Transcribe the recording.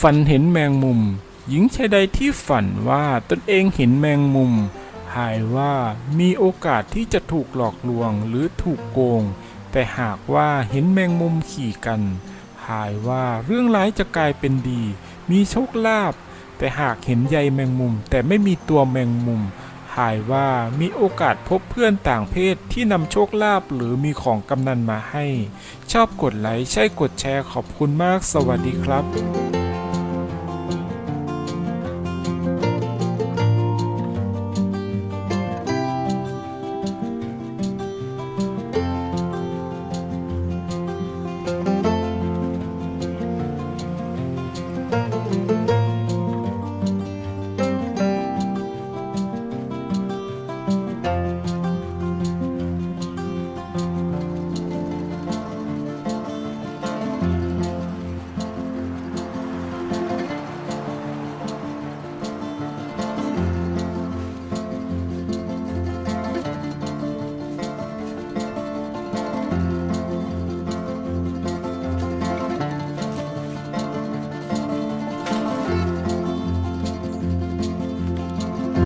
ฝันเห็นแมงมุม หญิงชายใดที่ฝันว่าตนเองเห็นแมงมุม หายว่ามีโอกาสที่จะถูกหลอกลวงหรือถูกโกง แต่หากว่าเห็นแมงมุมขี่กัน หายว่าเรื่องร้ายจะกลายเป็นดี มีโชคลาภแต่หากเห็นใยแมงมุม แต่ไม่มีตัวแมงมุม หายว่ามีโอกาสพบเพื่อนต่างเพศที่นำโชคลาภหรือมีของกำนันมาให้ ชอบกดไลค์ใช่กดแชร์ขอบคุณมากสวัสดีครับ